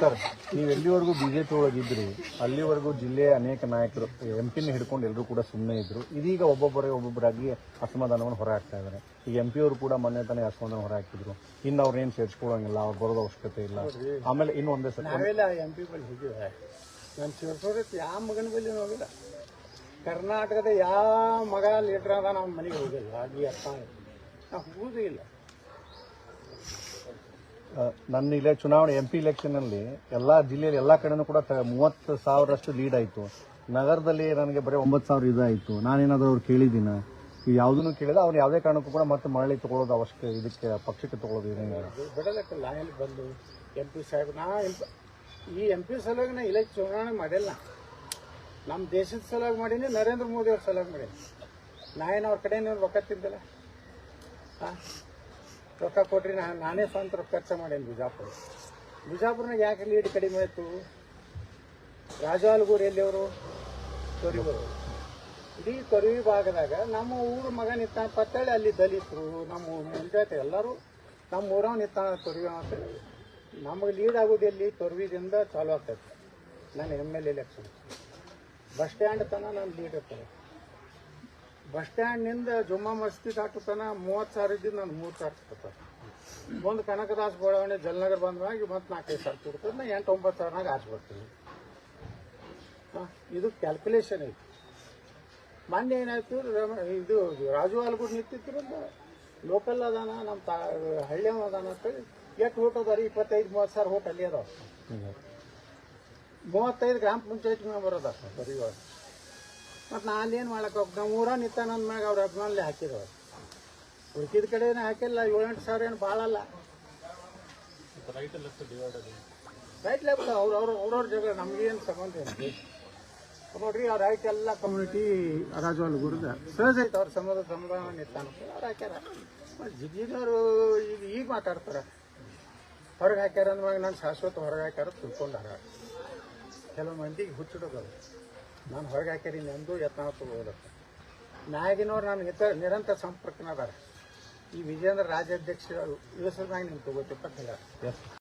Sir ನೀವು ಎಲ್ಲಿವರೆಗೂ BJP ಒಳಗಿದ್ರಿ ಅಲ್ಲಿವರೆಗೂ ಜಿಲ್ಲೆಯ ಅನೇಕ ನಾಯಕರು ಎಂ ಪಿನ ಹಿಡ್ಕೊಂಡು ಎಲ್ಲರೂ ಕೂಡ ಸುಮ್ಮನೆ ಇದ್ರು. ಇದೀಗ ಒಬ್ಬೊಬ್ಬರೇ ಒಬ್ಬೊಬ್ಬರಾಗಿ ಅಸಮಾಧಾನವನ್ನು ಹೊರ ಹಾಕ್ತಾ ಇದ್ದಾರೆ. ಈಗ ಎಂ ಪಿ ಅವರು ಕೂಡ ಮೊನ್ನೆ ತಾನೇ ಅಸಮಾಧಾನ ಹೊರ ಹಾಕಿದ್ರು ಇನ್ನು ಅವ್ರೇನು ಸೇರಿಸ್ಕೊಳ್ಳೋಂಗಿಲ್ಲ ಅವ್ರು ಬರೋದ ಅವಶ್ಯಕತೆ ಇಲ್ಲ. ಆಮೇಲೆ ಇನ್ನು ಒಂದೇ ಸರ್ ನಾವೆಲ್ಲ ಎಂ ಪಿ ಬಳಿ ಹೋಗಿವೆ. ನಾನು ಶಿವಸೂರತ್ ಯಾವ ಮಗನ ಬಳಿ ಹೋಗಿಲ್ಲ. ಕರ್ನಾಟಕದ ಯಾವ ಮಗ ಲೀಡ್ರ್ ಅದ ನಮ್ಮ ಮನೆಗೆ ಹೋಗಿಲ್ಲ. ಅಲ್ಲಿ ಅರ್ಥ ನಾವು ಹೋಗೋದೇ ಇಲ್ಲ. ನನ್ನ ಇಲ್ಲೇ ಚುನಾವಣೆ ಎಂ ಪಿ ಇಲೆಕ್ಷನ್ ಅಲ್ಲಿ ಎಲ್ಲಾ ಜಿಲ್ಲೆಯಲ್ಲಿ ಎಲ್ಲಾ ಕಡೆನೂ ಕೂಡ ಮೂವತ್ತು ಸಾವಿರಷ್ಟು ಲೀಡ್ ಆಯ್ತು. ನಗರದಲ್ಲಿ ನನಗೆ ಬರೀ ಒಂಬತ್ತು ಸಾವಿರ ಇದಾಯಿತು. ನಾನೇನಾದ್ರೂ ಅವ್ರು ಕೇಳಿದ್ದೀನ? ಯಾವುದನ್ನು ಕೇಳಿದ ಅವ್ರು ಯಾವುದೇ ಕಾರಣಕ್ಕೂ ಕೂಡ ಮತ್ತೆ ಮರಳಿ ತಗೊಳ್ಳೋದು ಅವಶ್ಯಕ, ಇದಕ್ಕೆ ಪಕ್ಷಕ್ಕೆ ತಗೊಳ್ಳೋದು ಬಿಡಲಕ್ಕೆ ಲಾಯಲ್ ಬಂದು ಎಂ ಪಿ ಸಾಹೇಬ್, ನಾ ಈ ಎಂ ಪಿ ಸಲುವಾಗಿ ನಾ ಇಲ್ಲೇ ಚುನಾವಣೆ ಮಾಡಿಲ್ಲ. ನಮ್ಮ ದೇಶದ ಸಲುವಾಗಿ ಮಾಡೀನಿ, ನರೇಂದ್ರ ಮೋದಿ ಅವ್ರ ಸಲುವಾಗಿ ಮಾಡೀನಿ. ನಾ ಏನು ಅವ್ರ ಕಡೆ ರೊಕ್ಕ ತಿಂದಿಲ್ಲ? ಹಾಂ ರೊಕ್ಕ ಕೊಟ್ರಿ ನಾನು ನಾನೇ ಸ್ವಂತ ರೊಕ್ಕ ಖರ್ಚು ಮಾಡೇನು ಬಿಜಾಪುರ. ಬಿಜಾಪುರ್ನಾಗ ಯಾಕೆ ಲೀಡ್ ಕಡಿಮೆ ಆಯಿತು? ರಾಜು ಆಲ್ಗೂರ್ ಎಲ್ಲಿಯವರು? ತೊರಿವರು ಇಡೀ ತೊರವಿ ಭಾಗದಾಗ ನಮ್ಮ ಊರ ಮಗ ನಿಂತಾನ ಪತ್ತಳ್ಳಿ ಅಲ್ಲಿ ದಲಿತರು, ನಮ್ಮ ಮುಂಜಾತೆ ಎಲ್ಲರೂ ನಮ್ಮ ಊರವ್ ನಿಂತಾನ ತೊರವಿ ಅಂತ ನಮಗೆ ಲೀಡ್ ಆಗೋದು ಎಲ್ಲಿ? ತೊರವಿದಿಂದ ಚಾಲು ಆಗ್ತೈತೆ. ನಾನು M L election bus stand ತನಕ ನಾನು ಲೀಡ್ ಇರ್ತಾರೆ ಬಸ್ ಸ್ಟ್ಯಾಂಡ್ನಿಂದ ಜುಮ್ಮಾ ಮಸ್ತಿ ದಾಟತನ ಮೂವತ್ತು ಸಾವಿರ ಇದ್ದಿದ್ದು ನಾನು ಮೂರು ಸಾವಿರ ಕೊಡ್ತಾರೆ ಒಂದು ಕನಕದಾಸ್ ಬಡಾವಣೆ ಜಲನಗರ ಬಂದಾಗ ಮತ್ತೆ ನಾಲ್ಕೈದು ಸಾವಿರ ಕೊಡ್ತದೆ ನಾ ಎಂಟು ಒಂಬತ್ತು ಸಾವಿರನಾಗ ಆಚೆ ಬರ್ತೀನಿ. ಹಾಂ ಇದು ಕ್ಯಾಲ್ಕುಲೇಷನ್ ಐತಿ ಮೊನ್ನೆ ಏನಾಯ್ತು ಇದು ರಾಜು ಆಲ್ಗುಡ್ ನಿಂತಿದ್ರಿಂದ ಲೋಕಲ್ ಅದಾನ ನಮ್ಮ ತಾ ಹಳ್ಳಿ ಅದಾನ ಅಂತೇಳಿ ಎಷ್ಟು ಓಟ್ ಅದಾವ ರೀ ಇಪ್ಪತ್ತೈದು ಮೂವತ್ತು ಸಾವಿರ ಓಟ್ ಅಲ್ಲಿ ಅದಾವ. ಮೂವತ್ತೈದು ಗ್ರಾಮ ಪಂಚಾಯತ್ ಮೆಂಬರ್ ಅದ ಬರೀ ಮತ್ತು ನಾನು ಏನು ಮಾಡಕ್ಕೆ ಹೋಗ್ ನಮ್ಮ ಊರ ನಿತ್ತಾನಂದ ನನ್ನ ಮ್ಯಾಗ ಅವ್ರ ಅಭಿಮಾನಲ್ಲಿ ಹಾಕಿದ್ರು ಹುಡುಕಿದ ಕಡೆ ಹಾಕಿಲ್ಲ, ಏಳೆಂಟು ಸಾವಿರ ಏನು ಭಾಳ ಅಲ್ಲ. ರೈಟ್ ಲೆಫ್ಟ್ ಅವ್ರ ಅವ್ರ ಅವ್ರವ್ರ ಜಗ ನಮಗೇನು ಸಂಬಂಧ ಏನು ನೋಡ್ರಿ ಅವ್ರ ರೈಟ್ ಎಲ್ಲ ಕಮ್ಯುನಿಟಿ ರಾಜವಾಲ್ ಗುರುದ ಸಹಜ ಐತೆ ಅವ್ರ ಸಮುದ್ರ ಸಮಾಧಾನ ನಿತ್ತಾನ ಅವ್ರು ಹಾಕ್ಯಾರ. ಜಿಗಿನವರು ಈಗ ಈಗ ಮಾತಾಡ್ತಾರೆ. ಹೊರಗೆ ಹಾಕ್ಯಾರ ಅಂದ್ಮಾಗ ನಾನು ಶಾಶ್ವತ ಹೊರಗೆ ಹಾಕ್ಯಾರ ತಿಳ್ಕೊಂಡಾರ. ಕೆಲವು ಮಂದಿಗೆ ಹುಚ್ಚಿಡೋದು ನಾನು ಹೊರಗೆ ಹಾಕ್ಯಾರಿ, ನಂದು ಯತ್ನ ತಗೋದಕ್ಕೆ ನಾಯಕಿನವ್ರು ನಾನು ನಿತ ನಿರಂತರ ಸಂಪರ್ಕನ ಅದಾರ ಈ ವಿಜೇಂದ್ರ ರಾಜ್ಯಾಧ್ಯಕ್ಷ ಇಳಿಸೋದ್ನಾಗ ನಿಮ್ಗೆ ತಗೋತಿಪ್ಪ